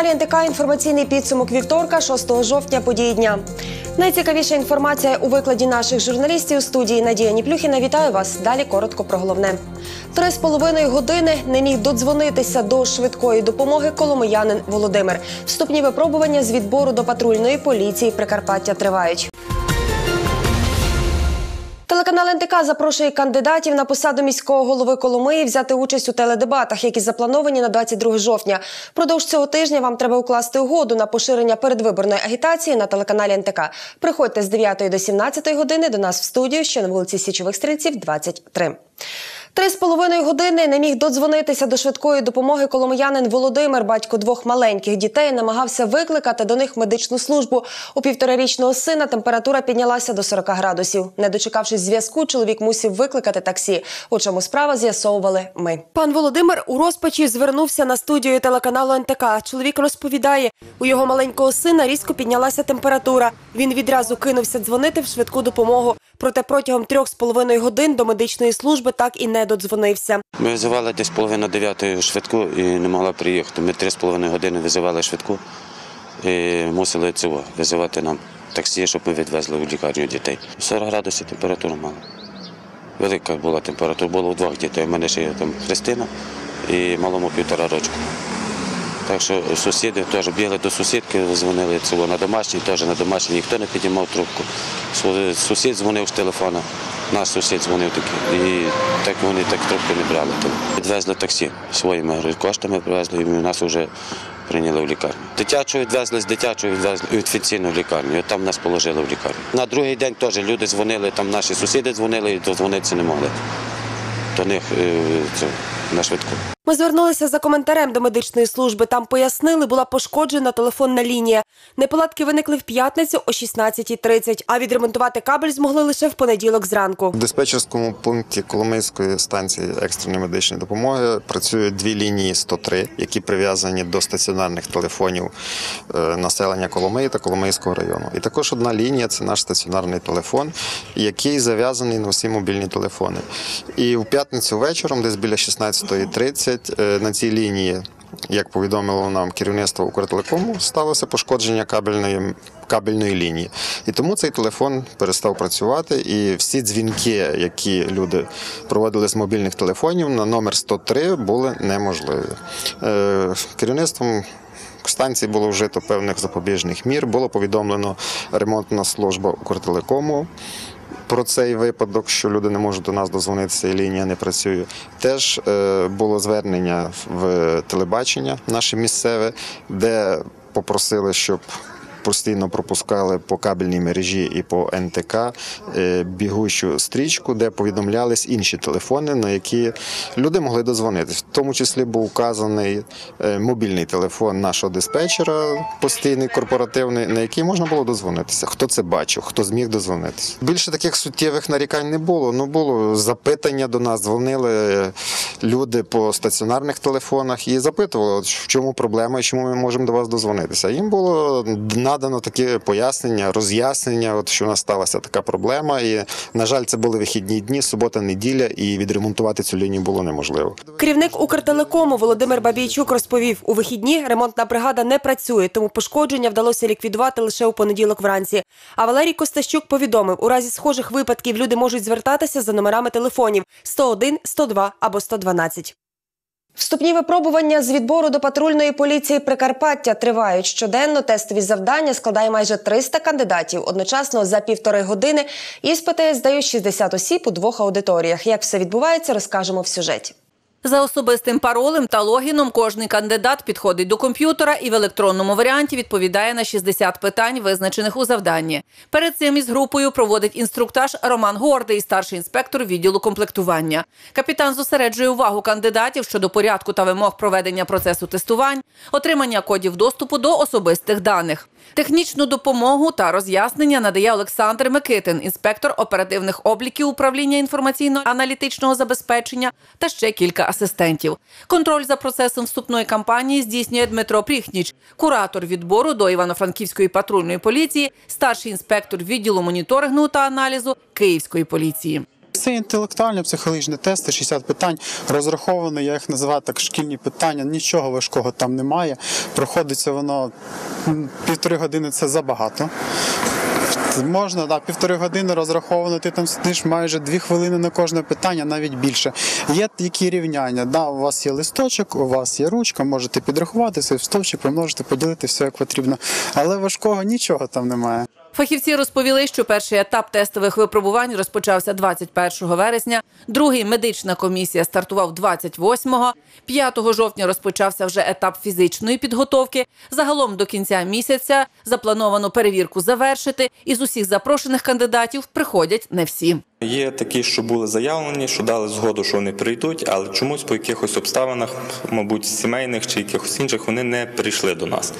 Телеканалі НТК інформаційний підсумок вівторка, 6 жовтня, події дня. Найцікавіша інформація у викладі наших журналістів у студії Надія Ніплюхіна. Вітаю вас. Далі коротко про головне. Три з половиною години не міг додзвонитися до швидкої допомоги коломиянин Володимир. Вступні випробування з відбору до патрульної поліції Прикарпаття тривають. Телеканал НТК запрошує кандидатів на посаду міського голови Коломиї взяти участь у теледебатах, які заплановані на 22 жовтня. Продовж цього тижня вам треба укласти угоду на поширення передвиборної агітації на телеканалі НТК. Приходьте з 9 до 17 години до нас в студію, що на вулиці Січових Стрільців, 23. Три з половиною години не міг додзвонитися до швидкої допомоги коломиянин Володимир, батько двох маленьких дітей, намагався викликати до них медичну службу. У півторарічного сина температура піднялася до 40 градусів. Не дочекавшись зв'язку, чоловік мусив викликати таксі. У чому справа з'ясовували ми. Пан Володимир у розпачі звернувся на студію телеканалу НТК. Чоловік розповідає, у його маленького сина різко піднялася температура. Він відразу кинувся дзвонити в швидку допомогу. Проте протягом трьох з половиною годин до медичної служби так і не додзвонився. Ми визивали десь половина дев'ятої швидку і не могла приїхати. Ми три з половиною години визивали швидку і мусили цього визивати нам таксі, щоб ми відвезли у лікарню дітей. 40 градусів температура мала. Велика була температура, було у двох дітей. У мене ще є там Христина і малому півтора рочку. Так що сусіди теж бігли до сусідки, дзвонили цього на домашній, теж на домашній, ніхто не підіймав трубку. Сусід дзвонив з телефона, наш сусід дзвонив такий. І так вони так трубку не брали. Відвезли таксі своїми коштами привезли, і нас вже прийняли в лікарню. Дитячого відвезли з дитячого відвезли інфекційну в лікарню. І там нас положили в лікарню. На другий день теж люди дзвонили, там наші сусіди дзвонили і дозвонитися не могли. До них е, це, на швидку. Ми звернулися за коментарем до медичної служби. Там пояснили, була пошкоджена телефонна лінія. Неполадки виникли в п'ятницю о 16.30, а відремонтувати кабель змогли лише в понеділок зранку. В диспетчерському пункті Коломийської станції екстреної медичної допомоги працюють дві лінії 103, які прив'язані до стаціонарних телефонів е, населення Коломиї та Коломийського району. І також одна лінія це наш стаціонарний телефон, який зав'язаний на всі мобільні телефони. І в п'ятницю вечором, десь біля 16.30, е, на цій лінії. Як повідомило нам керівництво Укртелекому, сталося пошкодження кабельної кабельної лінії. І тому цей телефон перестав працювати, і всі дзвінки, які люди проводили з мобільних телефонів на номер 103, були неможливі. Е, Керівництвом станції було вжито певних запобіжних мір. Було повідомлено ремонтна служба Укртелекому. Про цей випадок, що люди не можуть до нас дозвонитися і лінія не працює. Теж е, було звернення в телебачення наше місцеве, де попросили, щоб постійно пропускали по кабельній мережі і по НТК е, бігущу стрічку, де повідомлялись інші телефони, на які люди могли дозвонитись. В тому числі був указаний е, мобільний телефон нашого диспетчера, постійний корпоративний, на який можна було дозвонитися. Хто це бачив, хто зміг дозвонитися. Більше таких суттєвих нарікань не було. Ну було запитання до нас, дзвонили люди по стаціонарних телефонах і запитували, в чому проблема і чому ми можемо до вас дозвонитися. Їм було надано таке пояснення, роз'яснення, от що у нас сталася така проблема. І на жаль, це були вихідні дні, субота, неділя, і відремонтувати цю лінію було неможливо. Керівник Укртелекому Володимир Бабійчук розповів, у вихідні ремонтна бригада не працює, тому пошкодження вдалося ліквідувати лише у понеділок вранці. А Валерій Костащук повідомив, у разі схожих випадків люди можуть звертатися за номерами телефонів 101, 102 або 112. Вступні випробування з відбору до патрульної поліції Прикарпаття тривають щоденно. Тестові завдання складає майже 300 кандидатів. Одночасно за півтори години іспити здають 60 осіб у двох аудиторіях. Як все відбувається, розкажемо в сюжеті. За особистим паролем та логіном кожний кандидат підходить до комп'ютера і в електронному варіанті відповідає на 60 питань, визначених у завданні. Перед цим із групою проводить інструктаж Роман Гордий, старший інспектор відділу комплектування. Капітан зосереджує увагу кандидатів щодо порядку та вимог проведення процесу тестувань, отримання кодів доступу до особистих даних. Технічну допомогу та роз'яснення надає Олександр Микитин, інспектор оперативних обліків управління інформаційно-аналітичного забезпечення та ще кілька асистентів. Контроль за процесом вступної кампанії здійснює Дмитро Пріхніч, куратор відбору до Івано-Франківської патрульної поліції, старший інспектор відділу моніторингу та аналізу Київської поліції. Це інтелектуальні психологічні тести, 60 питань розраховані, я їх називаю так шкільні питання. Нічого важкого там немає. Проходиться воно півтори години це забагато. Можна, да, півтори години розраховано, ти там сидиш майже дві хвилини на кожне питання, навіть більше. Є такі рівняння. Да, у вас є листочок, у вас є ручка, можете підрахувати свій стовпчик, помножити, поділити все як потрібно. Але важкого нічого там немає. Фахівці розповіли, що перший етап тестових випробувань розпочався 21 вересня, другий медична комісія стартував 28-го, 5 жовтня розпочався вже етап фізичної підготовки. Загалом до кінця місяця заплановано перевірку завершити. Із усіх запрошених кандидатів приходять не всі. Є такі, що були заявлені, що дали згоду, що вони прийдуть, але чомусь по якихось обставинах, мабуть, сімейних чи якихось інших, вони не прийшли до нас.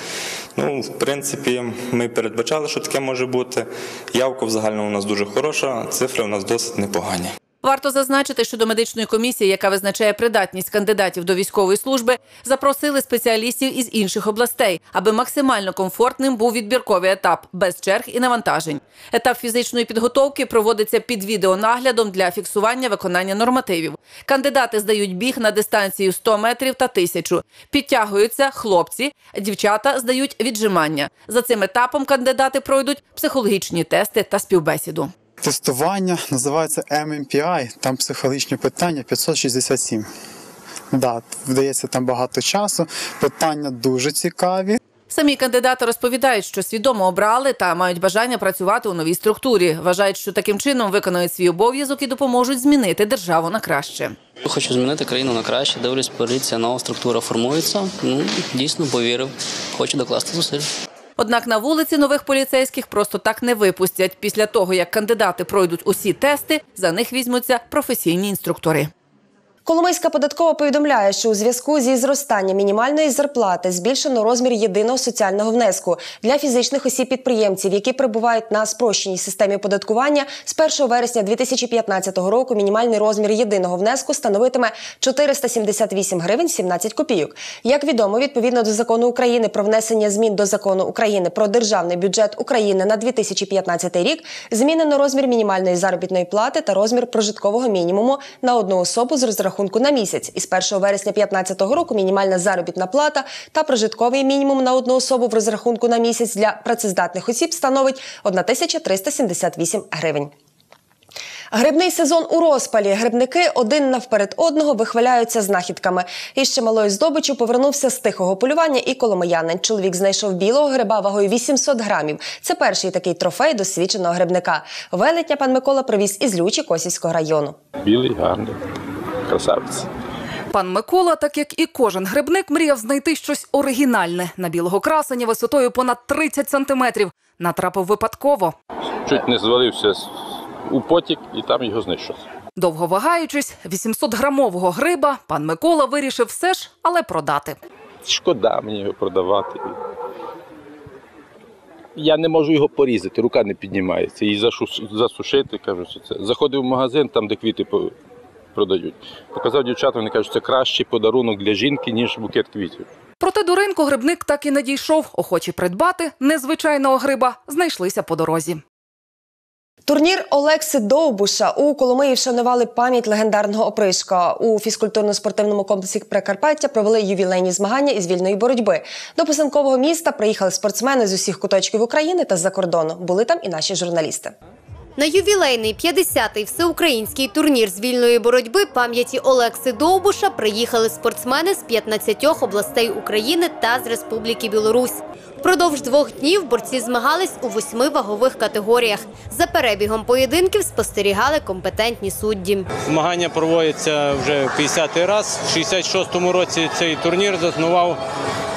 Ну, в принципі, ми передбачали, що таке може бути. Явка в загальному у нас дуже хороша, цифри у нас досить непогані. Варто зазначити, що до медичної комісії, яка визначає придатність кандидатів до військової служби, запросили спеціалістів із інших областей, аби максимально комфортним був відбірковий етап без черг і навантажень. Етап фізичної підготовки проводиться під відеонаглядом для фіксування виконання нормативів. Кандидати здають біг на дистанцію 100 метрів та 1000. Підтягуються хлопці, дівчата здають віджимання. За цим етапом кандидати пройдуть психологічні тести та співбесіду. Тестування називається MMPI, там психологічні питання 567. Да, вдається там багато часу. Питання дуже цікаві. Самі кандидати розповідають, що свідомо обрали та мають бажання працювати у новій структурі. Вважають, що таким чином виконують свій обов'язок і допоможуть змінити державу на краще. Хочу змінити країну на краще. Дивлюсь, поліція, нова структура формується. Ну дійсно повірив. Хочу докласти зусиль. Однак на вулиці нових поліцейських просто так не випустять. Після того, як кандидати пройдуть усі тести, за них візьмуться професійні інструктори. Коломийська податкова повідомляє, що у зв'язку зі зростанням мінімальної зарплати збільшено розмір єдиного соціального внеску для фізичних осіб-підприємців, які перебувають на спрощеній системі податкування. З 1 вересня 2015 року мінімальний розмір єдиного внеску становитиме 478 гривень 17 копійок. Як відомо, відповідно до закону України про внесення змін до закону України про державний бюджет України на 2015 рік, змінено розмір мінімальної заробітної плати та розмір прожиткового мінімуму на одну особу з розрахунку на місяць. Із 1 вересня 2015 року мінімальна заробітна плата та прожитковий мінімум на одну особу в розрахунку на місяць для працездатних осіб становить 1378 гривень. Грибний сезон у розпалі. Грибники один навперед одного вихваляються знахідками. Із чималою здобичю повернувся з тихого полювання і коломиянин. Чоловік знайшов білого гриба вагою 800 грамів. Це перший такий трофей досвідченого грибника. Велетня пан Микола привіз із Лючі Косівського району. Білий, гарний, красавець. Пан Микола, так як і кожен грибник, мріяв знайти щось оригінальне на білого красення висотою понад 30 сантиметрів. Натрапив випадково. Чуть не звалився у потік і там його знайшов. Довго вагаючись, 800-грамового гриба пан Микола вирішив все ж, але продати. Шкода мені його продавати. Я не можу його порізати, рука не піднімається. І засушити, кажу, що це. Заходив в магазин, там, де квіти продають. Показав дівчатам, вони кажуть, це кращий подарунок для жінки, ніж букет квітів. Проте до ринку грибник так і не дійшов. Охочі придбати незвичайного гриба знайшлися по дорозі. Турнір Олекси Довбуша у Коломиї вшанували пам'ять легендарного опришка. У фізкультурно-спортивному комплексі Прикарпаття провели ювілейні змагання із вільної боротьби. До писанкового міста приїхали спортсмени з усіх куточків України та з-за кордону. Були там і наші журналісти. На ювілейний 50-й всеукраїнський турнір з вільної боротьби пам'яті Олекси Довбуша приїхали спортсмени з 15 областей України та з Республіки Білорусь. Впродовж двох днів борці змагались у восьми вагових категоріях. За перебігом поєдинків спостерігали компетентні судді. Змагання проводяться вже 50-й раз. В 66-му році цей турнір заснував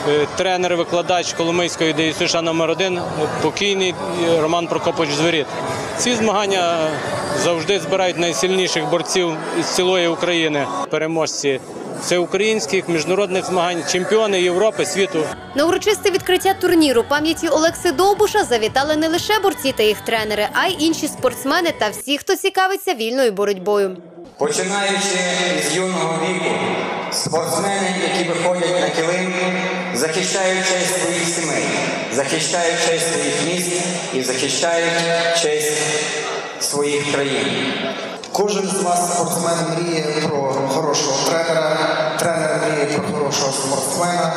е, тренер-викладач Коломийської ДЮСШ номер 1 покійний Роман Прокопович Зверіт. Ці змагання завжди збирають найсильніших борців із цілої України, переможці всеукраїнських міжнародних змагань, чемпіони Європи, світу. На урочисте відкриття турніру пам'яті Олекси Довбуша завітали не лише борці та їх тренери, а й інші спортсмени та всі, хто цікавиться вільною боротьбою. Починаючи з юного віку, спортсмени, які виходять на килим, захищають честь своїх сімей, захищають честь своїх міст і захищають честь своїх країн. Кожен з вас спортсмен мріє про хорошого тренера, тренер мріє про хорошого спортсмена.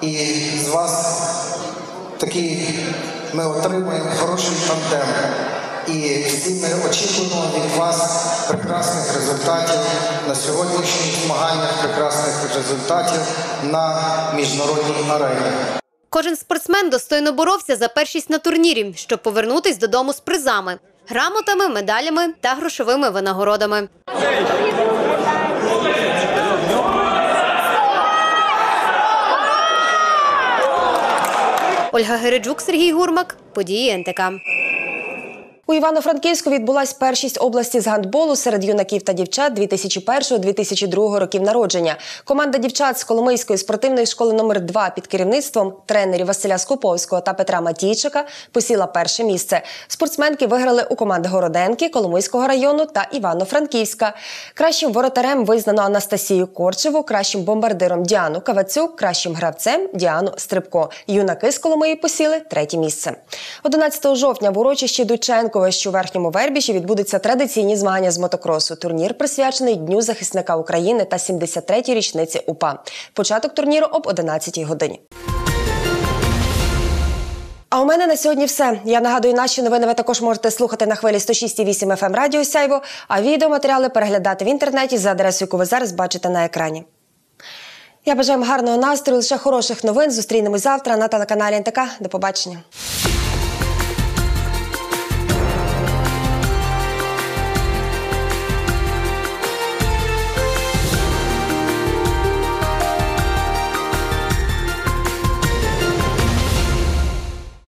І з вас такий ми отримуємо хороший тандем. І всі ми очікуємо від вас прекрасних результатів на сьогоднішніх змаганнях, прекрасних результатів на міжнародній арені. Кожен спортсмен достойно боровся за першість на турнірі, щоб повернутись додому з призами, грамотами, медалями та грошовими винагородами. Ольга Гереджук, Сергій Гурмак, події НТК. У Івано-Франківську відбулась першість області з гандболу серед юнаків та дівчат 2001-2002 років народження. Команда дівчат з Коломийської спортивної школи номер 2 під керівництвом тренерів Василя Скуповського та Петра Матійчика посіла перше місце. Спортсменки виграли у команди Городенки, Коломийського району та Івано-Франківська. Кращим воротарем визнано Анастасію Корчеву, кращим бомбардиром Діану Кавацюк, кращим гравцем Діану Стрибко. Юнаки з Коломиї посіли третє місце. 11 жовтня в урочищі Дученкове, що у верхньому вербіші відбудуться традиційні змагання з мотокросу. Турнір присвячений Дню захисника України та 73-й річниці УПА. Початок турніру об 11-й годині. А у мене на сьогодні все. Я нагадую, наші новини ви також можете слухати на хвилі 106,8 FM Радіо Сяйво, а відеоматеріали переглядати в інтернеті за адресою, яку ви зараз бачите на екрані. Я бажаю вам гарного настрою, лише хороших новин. Зустрінемось завтра на телеканалі НТК. До побачення.